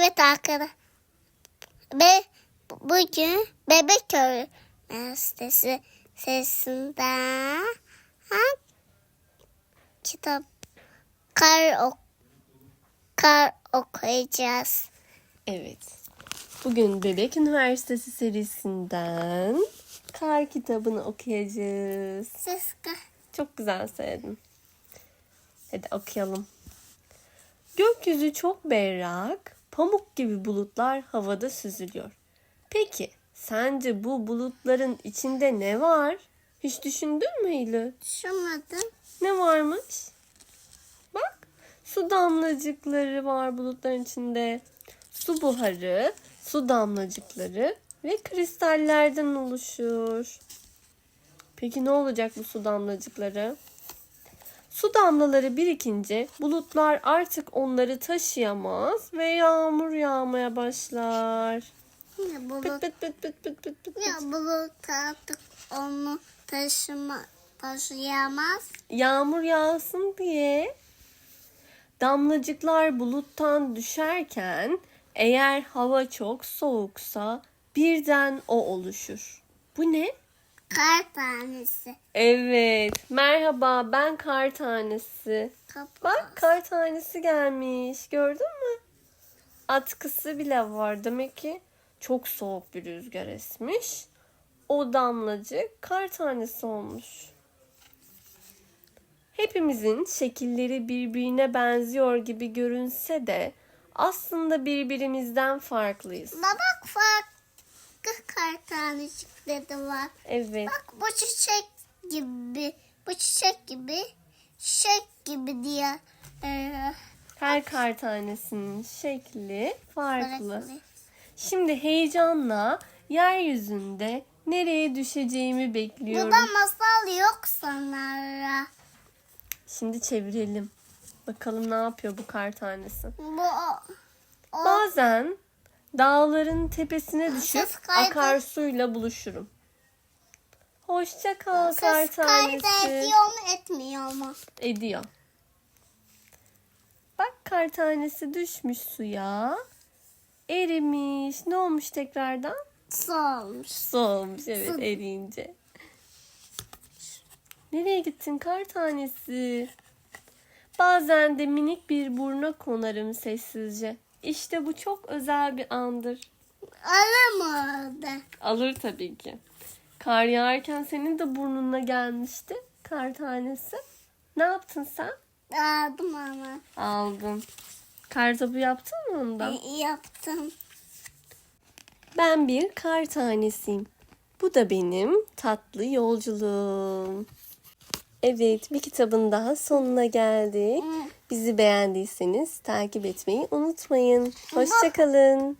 Evet arkadaşlar. Be, bugün Bebekköy Üniversitesi sesinden ha, kitap kar, ok, kar okuyacağız. Evet. Bugün Bebek Üniversitesi serisinden Kar kitabını okuyacağız. Ses ka- Çok güzel söyledin. Hadi okuyalım. Gökyüzü çok berrak, pamuk gibi bulutlar havada süzülüyor. Peki, sence bu bulutların içinde ne var? Hiç düşündün mü Eylül? Düşünmedim. Ne varmış? Bak, su damlacıkları var bulutların içinde. Su buharı, su damlacıkları ve kristallerden oluşur. Peki ne olacak bu su damlacıkları? Su damlaları birikince bulutlar artık onları taşıyamaz ve yağmur yağmaya başlar. Ya bulut, Pıt pıt pıt pıt pıt pıt ya bulut artık onu taşıma, taşıyamaz. yağmur yağsın diye damlacıklar buluttan düşerken eğer hava çok soğuksa birden o oluşur. Bu ne? Kar tanesi. Evet. Merhaba ben kar tanesi. Kapı. Bak kar tanesi gelmiş. Gördün mü? Atkısı bile var. Demek ki çok soğuk bir rüzgar esmiş. O damlacık kar tanesi olmuş. Hepimizin şekilleri birbirine benziyor gibi görünse de aslında birbirimizden farklıyız. Bak farklı kar tanecikleri de var. Evet. Bak bu çiçek gibi, bu çiçek gibi, çiçek gibi diye e, Her kar tanesinin şekli farklı. farklı. Şimdi heyecanla yeryüzünde nereye düşeceğimi bekliyorum. Burada masal yok sanırım. Şimdi çevirelim. Bakalım ne yapıyor bu kar tanesi. Bu o, o Bazen dağların tepesine düşüp akarsuyla buluşurum. Hoşça kal kar kaydı tanesi. ediyor mu etmiyor mu? Ediyor. Bak kar tanesi düşmüş suya. Erimiş. Ne olmuş tekrardan? Solmuş. Su olmuş evet Su. eriyince. Nereye gittin kar tanesi? Bazen de minik bir buruna konarım sessizce. İşte bu çok özel bir andır. Alamadı. Alır tabii ki. Kar yağarken senin de burnuna gelmişti kar tanesi. Ne yaptın sen? Aldım ama. Aldın. Kar topu yaptın mı ondan? E, yaptım. Ben bir kar tanesiyim. Bu da benim tatlı yolculuğum. Evet, bir kitabın daha sonuna geldik. Bizi beğendiyseniz takip etmeyi unutmayın. Hoşçakalın.